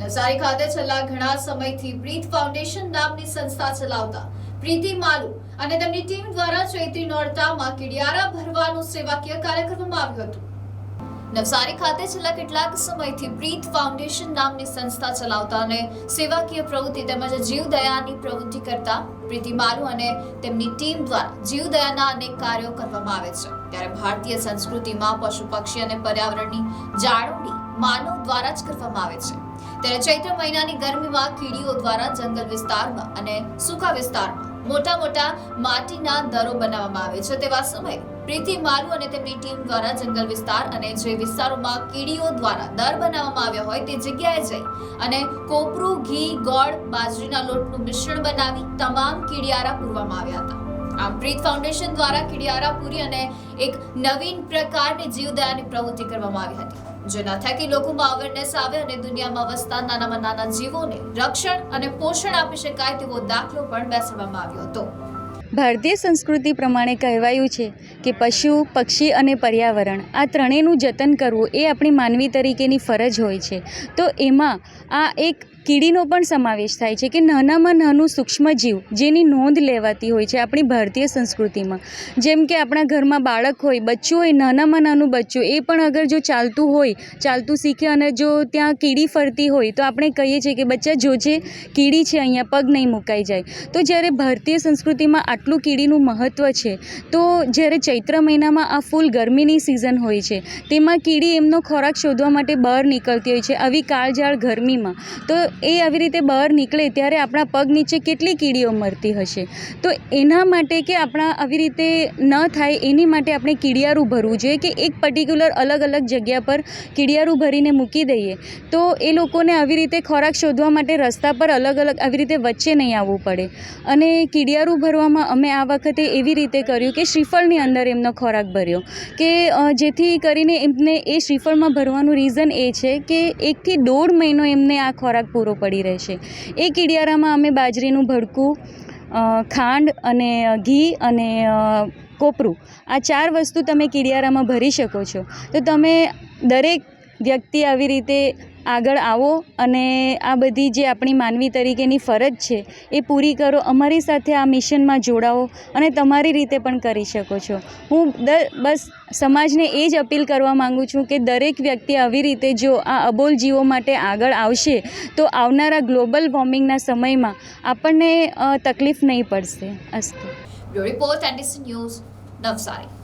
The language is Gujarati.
નવસારી ખાતે છેલ્લા ઘણા સમયથી બ્રીથ ફાઉન્ડેશન નામની સંસ્થા ચલાવતા પ્રીતિ માલુ અને તેમની ટીમ દ્વારા ચૈત્રી નોરતામાં કિડિયારા ભરવાનું સેવાકીય કાર્યક્રમમાં આવ્યું હતું. નવસારી ખાતે છેલ્લા કેટલાક સમયથી પ્રીત ફાઉન્ડેશન નામની સંસ્થા ચલાવતા અને સેવાકીય પ્રવૃત્તિ તેમજ જીવદયાની પ્રવૃત્તિ કરતા પ્રીતિ માલુ અને તેમની ટીમ દ્વારા જીવદયાના અનેક કાર્યો કરવામાં આવે છે. ત્યારે ભારતીય સંસ્કૃતિમાં પશુ પક્ષી અને પર્યાવરણની જાળવણી માનવ દ્વારા જ કરવામાં આવે છે. ત્યારે ચૈત્ર મહિનાની ગરમીમાં કીડીઓ દ્વારા જંગલ વિસ્તારમાં અને સૂકા વિસ્તારમાં મોટા મોટા માટીના દરો બનાવવામાં આવે છે. તેવા સમયે પ્રીતિ માલુ અને તેમની ટીમ દ્વારા જંગલ વિસ્તાર અને જે વિસ્તારોમાં કીડીઓ દ્વારા દર બનાવવામાં આવ્યા હોય તે જગ્યાએ જઈ અને કોપરું, ઘી, ગોળ, બાજરીના લોટનું મિશ્રણ બનાવી તમામ કીડિયારા પૂરવામાં આવ્યા હતા. આમ પ્રીત ફાઉન્ડેશન દ્વારા કીડિયારા પૂરી અને એક નવીન પ્રકારની જીવદયાની પ્રવૃત્તિ કરવામાં આવી હતી. જેના થકી લોકોમાં અવેરનેસ આવે અને દુનિયામાં વસતા નાનામાં નાના જીવોને રક્ષણ અને પોષણ આપી શકાય તેવો દાખલો પણ બેસાડવામાં આવ્યો હતો. ભારતીય સંસ્કૃતિ પ્રમાણે કહેવાયું છે કે પશુ, પક્ષી અને પર્યાવરણ આ ત્રણેયનું જતન કરવું એ આપણી માનવી તરીકેની ફરજ હોય છે. તો એમાં આ એક કીડીનો પણ સમાવેશ થાય છે કે નાનામાં નાનું સૂક્ષ્મ જીવ જેની નોંધ લેવાતી હોય છે આપણી ભારતીય સંસ્કૃતિમાં. જેમ કે આપણા ઘરમાં બાળક હોય, બચ્ચું હોય, નાનામાં નાનું બચ્ચું, એ પણ અગર જો ચાલતું હોય, ચાલતું શીખે અને જો ત્યાં કીડી ફરતી હોય, તો આપણે કહીએ છીએ કે બચ્ચા જોજે કીડી છે અહીંયા પગ નહીં મુકાઈ જાય. તો જ્યારે ભારતીય સંસ્કૃતિમાં આટલું કીડીનું મહત્ત્વ છે, તો જ્યારે ચૈત્ર મહિનામાં આ ફૂલ ગરમીની સિઝન હોય છે, તેમાં કીડી એમનો ખોરાક શોધવા માટે બહાર નીકળતી હોય છે, આવી કાળઝાળ ગરમીમાં. તો એ આવી રીતે બહાર નીકળે ત્યારે આપણા પગ નીચે કેટલી કીડીઓ મરતી હશે. તો એના માટે કે આપણા આવી રીતે ન થાય, એની માટે આપણે કીડિયારું ભરવું જોઈએ કે એક પર્ટિક્યુલર અલગ અલગ જગ્યા પર કીડિયારું ભરીને મૂકી દઈએ. તો એ લોકોને આવી રીતે ખોરાક શોધવા માટે રસ્તા પર અલગ અલગ આવી રીતે વચ્ચે નહીં આવવું પડે. અને કીડિયારું ભરવામાં અમે આ વખતે એવી રીતે કર્યું કે શ્રીફળની અંદર એમનો ખોરાક ભર્યો. કે જેથી કરીને એમને એ શ્રીફળમાં ભરવાનું રીઝન એ છે કે એકથી દોઢ મહિનો એમને આ ખોરાક પૂરો પડી રહેશે. એ કીડિયારામાં અમે બાજરીનું ભડકું ખાંડ અને ઘી અને કોપરું આ ચાર વસ્તુ તમે કીડિયારામાં ભરી શકો છો. તો તમે દરેક વ્યક્તિ આવી રીતે આગળ આવો અને આ બધી જે આપણી માનવી તરીકેની ફરજ છે, એ પૂરી કરો, અમારી સાથે આ મિશનમાં જોડાઓ અને તમારી રીતે પણ કરી શકો છો. હું બસ સમાજને એ જ અપીલ કરવા માગું છું કે દરેક વ્યક્તિ આવી રીતે જો આ અબોલ જીવો માટે આગળ આવશે, તો આવનારા ગ્લોબલ વોર્મિંગના સમયમાં આપણને તકલીફ નહીં પડશે. અસ્તુ. Report news Navsari.